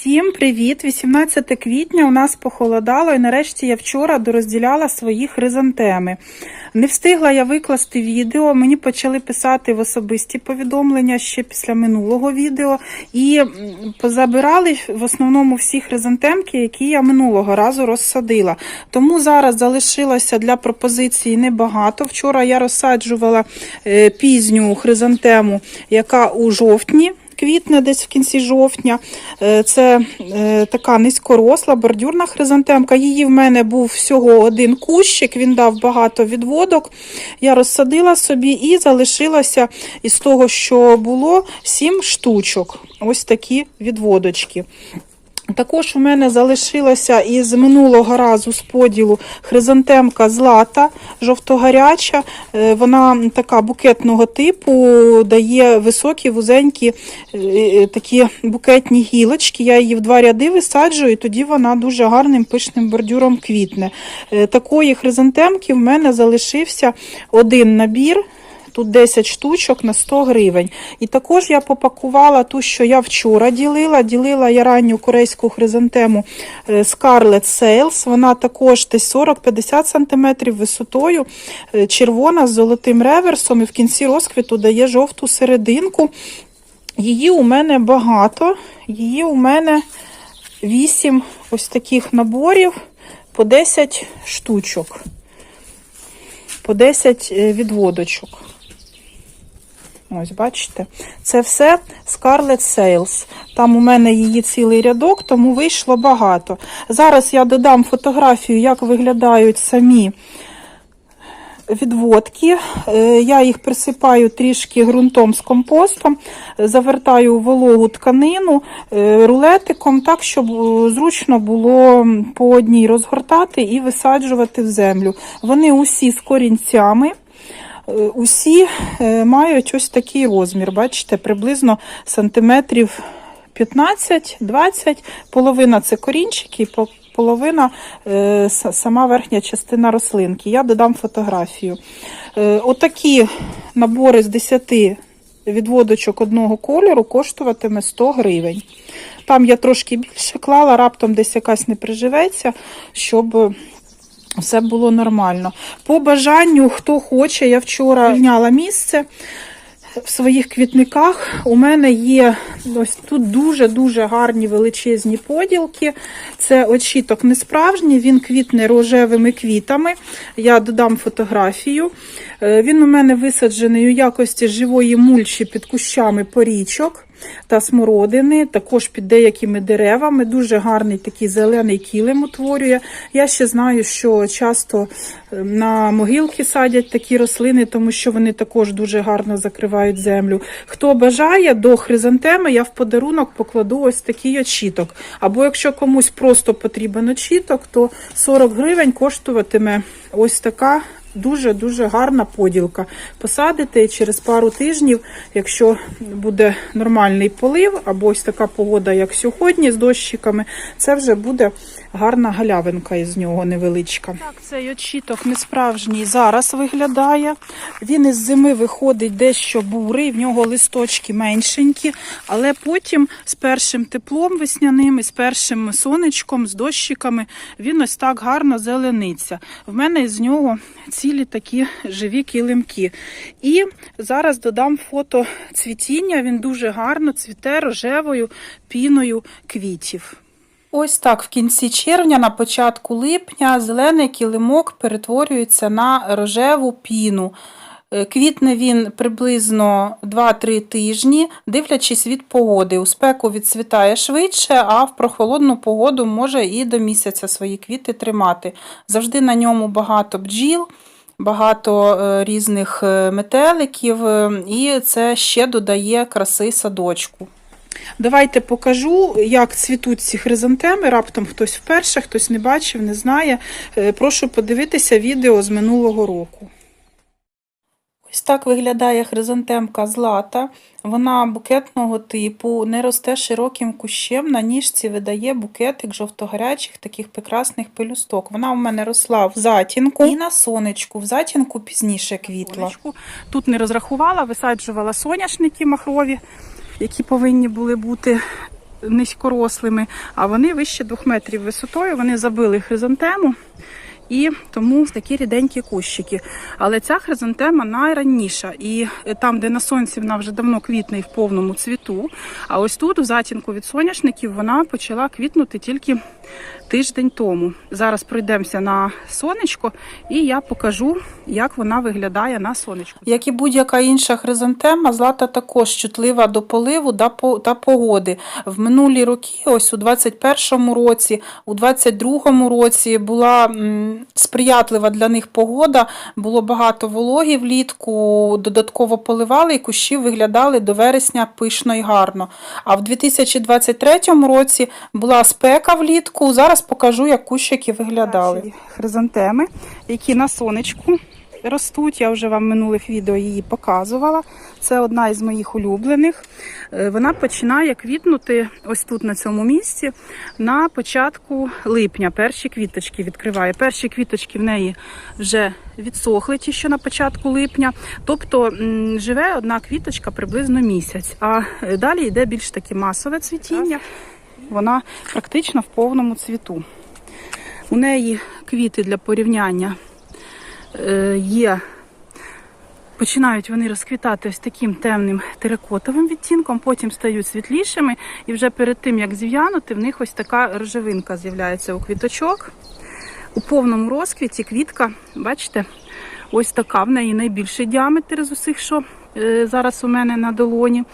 Всім привіт! 18 квітня у нас похолодало, і нарешті я вчора дорозділяла свої хризантеми. Не встигла я викласти відео. Мені почали писати в особисті повідомлення ще після минулого відео. І позабирали в основному всі хризантемки, які я минулого разу розсадила. Тому зараз залишилося для пропозиції небагато. Вчора я розсаджувала е, пізню хризантему, яка у жовтні квітне десь в кінці жовтня. Е, Це е, така низькоросла бордюрна хризантемка. Її в мене був всього один кущик, він дав багато відводок. Я розсадила собі і залишилася із того, що було, сім штучок. Ось такі відводочки. Також у мене залишилася із минулого разу з поділу хризантемка злата, жовтогаряча. Е, Вона така букетного типу, дає високі, вузенькі е, е, такі букетні гілочки. Я її в два ряди висаджую, і тоді вона дуже гарним пишним бордюром квітне. Такої хризантемки в мене залишився один набір. Тут 10 штучок на 100 гривень. І також я попакувала ту, що я вчора ділила. Ділила я ранню корейську хризантему е, Scarlet Sales. Вона також десь 40-50 см висотою, е, червона з золотим реверсом і в кінці розквіту дає жовту серединку. Її у мене багато. Її у мене 8 ось таких наборів по 10 штучок. По 10 е, відводочок. Ось, бачите, це все Scarlet Sales. Там у мене її цілий рядок, тому вийшло багато. Зараз я додам фотографію, як виглядають самі відводки. Е, Я їх присипаю трішки ґрунтом з компостом, завертаю у вологу тканину е, рулетиком, так, щоб е, зручно було по одній розгортати і висаджувати в землю. Вони усі з корінцями. Е, Усі е, мають ось такий розмір, бачите, приблизно сантиметрів 15-20, половина це корінчики, по- половина е, сама верхня частина рослинки. Я додам фотографію. Отакі набори з 10 відводочок одного кольору коштуватиме 100 гривень. Там я трошки більше клала, раптом десь якась не приживеться, щоб все було нормально. По бажанню, хто хоче, я вчора зняла місце в своїх квітниках. У мене є ось тут дуже-дуже гарні величезні поділки. Це очіток не справжній, він квітне рожевими квітами. Я додам фотографію. Е, Він у мене висаджений у якості живої мульчі під кущами порічок та смородини, також під деякими деревами. Дуже гарний такий зелений килим утворює. Я ще знаю, що часто е, на могилки садять такі рослини, тому що вони також дуже гарно закривають землю. Хто бажає до хризантеми, я в подарунок покладу ось такий очіток. Або якщо комусь просто потрібен очіток, то 40 гривень коштуватиме ось така Дуже-дуже гарна поділка. Посадите і через пару тижнів, якщо буде нормальний полив, або ось така погода, як сьогодні, з дощиками, це вже буде гарна галявинка із нього невеличка. Так, цей очіток не справжній зараз виглядає. Він із зими виходить дещо бурий, в нього листочки меншенькі, але потім з першим теплом весняним і з першим сонечком, з дощиками, він ось так гарно зелениться. В мене із нього цілі такі живі килимки. І зараз додам фото цвітіння. Він дуже гарно цвіте рожевою піною квітів. Ось так в кінці червня, на початку липня, зелений килимок перетворюється на рожеву піну. Е, Квітне він приблизно 2-3 тижні, дивлячись від погоди. У спеку відцвітає швидше, а в прохолодну погоду може і до місяця свої квіти тримати. Завжди на ньому багато бджіл, багато е, різних е, метеликів, і це ще додає краси садочку. Давайте покажу, як цвітуть ці хризантеми. Раптом хтось вперше, хтось не бачив, не знає. Е, Прошу подивитися відео з минулого року. Ось так виглядає хризантемка злата. Вона букетного типу, не росте широким кущем. На ніжці видає букетик жовтогарячих таких прекрасних пелюсток. Вона у мене росла в затінку і на сонечку. В затінку пізніше квітла. Тут не розрахувала, висаджувала соняшники махрові, які повинні були бути низькорослими, а вони вище двох метрів висотою. Вони забили хризантему. І тому такі ріденькі кущики. Але ця хризантема найраніша. І е, там, де на сонці вона вже давно квітне і в повному цвіту. А ось тут, в затінку від соняшників, вона почала квітнути тільки тиждень тому. Зараз пройдемося на сонечко, і я покажу, як вона виглядає на сонечку. Як і будь-яка інша хризантема, злата також чутлива до поливу та погоди. В минулі роки, ось у 21-му році, у 22-му році була сприятлива для них погода, було багато вологі влітку, додатково поливали, і кущі виглядали до вересня пишно і гарно. А в 2023 році була спека влітку. Зараз покажу, як кущики виглядали. Хризантеми, які на сонечку ростуть. Я вже вам в минулих відео її показувала. Це одна із моїх улюблених. Е, Вона починає квітнути ось тут на цьому місці на початку липня. Перші квіточки відкриває. Перші квіточки в неї вже відсохли, ті, що на початку липня. Тобто живе одна квіточка приблизно місяць. А е, далі йде більш таке масове цвітіння. Вона практично в повному цвіту. У неї квіти для порівняння е, є. Починають вони розквітати ось таким темним теракотовим відтінком, потім стають світлішими, і вже перед тим, як зів'янути, в них ось така рожевинка з'являється у квіточок. У повному розквіті квітка, бачите, ось така в неї найбільший діаметр з усіх, що е, зараз у мене на долоні.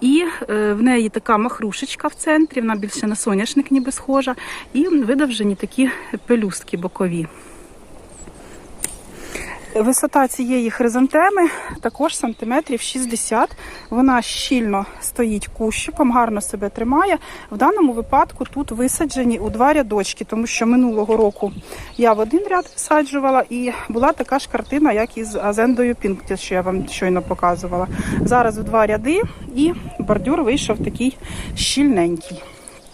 І е, в неї така махрушечка в центрі, вона більше на соняшник ніби схожа, і видовжені такі пелюстки бокові. Висота цієї хризантеми також сантиметрів 60. Вона щільно стоїть кущиком, гарно себе тримає. В даному випадку тут висаджені у два рядочки, тому що минулого року я в один ряд висаджувала, і була така ж картина, як із азендою Пінкті, що я вам щойно показувала. Зараз в два ряди, і бордюр вийшов такий щільненький.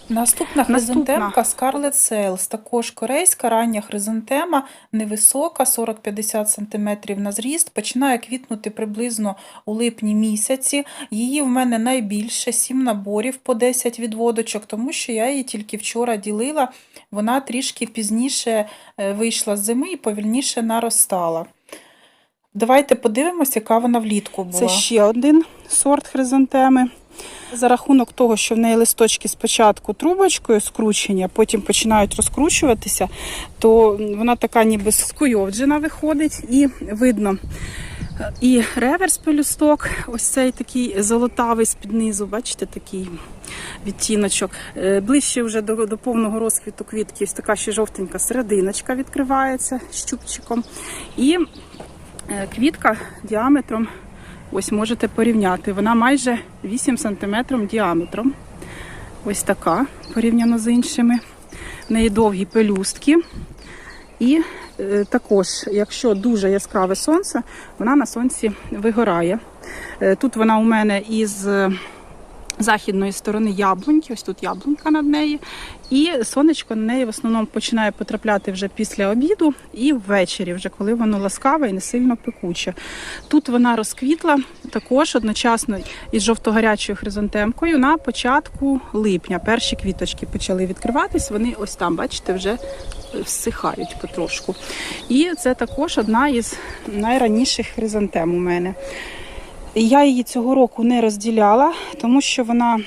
Наступна хризантемка Scarlet Sales, також корейська рання хризантема, невисока, 40-50 см на зріст, починає квітнути приблизно у липні місяці. Її в мене найбільше, 7 наборів по 10 відводочок, тому що я її тільки вчора ділила, вона трішки пізніше е, вийшла з зими і повільніше наростала. Давайте подивимося, яка вона влітку була. Це ще один сорт хризантеми. За рахунок того, що в неї листочки спочатку трубочкою скручені, а потім починають розкручуватися, то вона така ніби скуйовджена виходить, і видно і реверс пелюсток, ось цей такий золотавий з-під низу, бачите, такий відтіночок. Е, Ближче вже до, до повного розквіту квітки, ось така ще жовтенька серединочка відкривається щупчиком. І е, квітка діаметром Ось можете порівняти. Вона майже 8 см діаметром. Ось така, порівняно з іншими. В неї довгі пелюстки. І е, також, якщо дуже яскраве сонце, вона на сонці вигорає. Е, тут вона у мене із західної сторони яблуньки, ось тут яблунька над нею. І сонечко на неї в основному починає потрапляти вже після обіду і ввечері, вже коли воно ласкаве і не сильно пекуче. Тут вона розквітла також одночасно із жовто-гарячою хризантемкою на початку липня. Перші квіточки почали відкриватись, вони ось там, бачите, вже всихають потрошку. І це також одна із найраніших хризантем у мене. Я її цього року не розділяла, тому що вона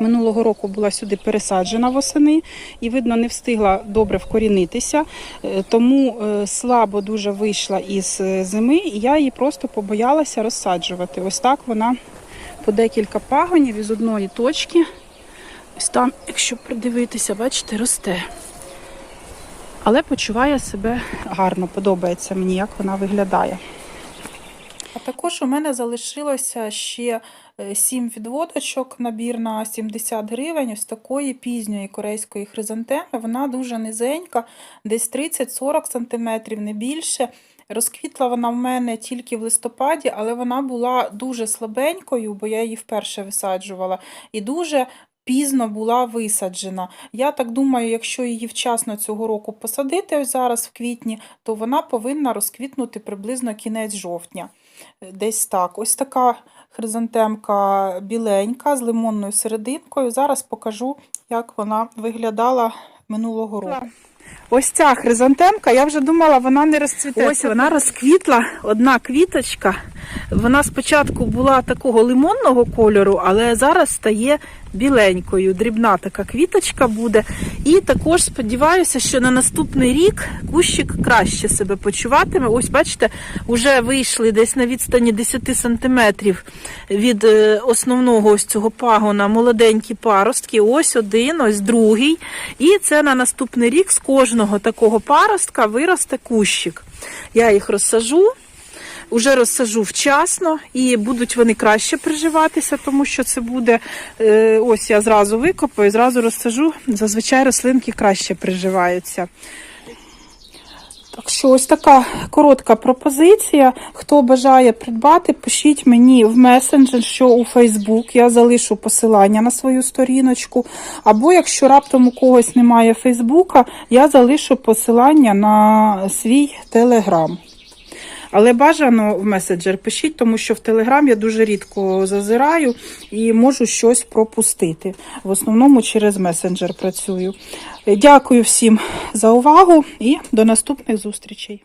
минулого року була сюди пересаджена восени і, видно, не встигла добре вкорінитися, Е, тому е, слабо дуже вийшла із е, зими, і я її просто побоялася розсаджувати. Ось так вона по декілька пагонів із одної точки. Ось там, якщо придивитися, бачите, росте. Але почуває себе гарно, подобається мені, як вона виглядає. А також у мене залишилося ще 7 відводочок, набір на 70 гривень, ось такої пізньої корейської хризантеми. Вона дуже низенька, десь 30-40 см, не більше. Розквітла вона в мене тільки в листопаді, але вона була дуже слабенькою, бо я її вперше висаджувала, і дуже пізно була висаджена. Я так думаю, якщо її вчасно цього року посадити ось зараз в квітні, то вона повинна розквітнути приблизно кінець жовтня. Десь так. Ось така хризантемка біленька з лимонною серединкою. Зараз покажу, як вона виглядала минулого року. Ось ця хризантемка, я вже думала, вона не розцвіте. Ось вона розквітла, одна квіточка. Вона спочатку була такого лимонного кольору, але зараз стає біленькою. Дрібна така квіточка буде. І також сподіваюся, що на наступний рік кущик краще себе почуватиме. Ось, бачите, вже вийшли десь на відстані 10 сантиметрів від е, основного ось цього пагона молоденькі паростки. Ось один, ось другий. І це на наступний рік з кожного такого паростка виросте кущик. Я їх розсажу. Уже розсажу вчасно і будуть вони краще приживатися, тому що це буде е, ось я зразу викопаю, зразу розсажу. Зазвичай рослинки краще приживаються. Так що ось така коротка пропозиція. Хто бажає придбати, пишіть мені в месенджер, що у Фейсбук. Я залишу посилання на свою сторіночку. Або якщо раптом у когось немає Фейсбука, я залишу посилання на свій телеграм. Але бажано в меседжер пишіть, тому що в Телеграм я дуже рідко зазираю і можу щось пропустити. В основному через месенджер працюю. Дякую всім за увагу і до наступних зустрічей.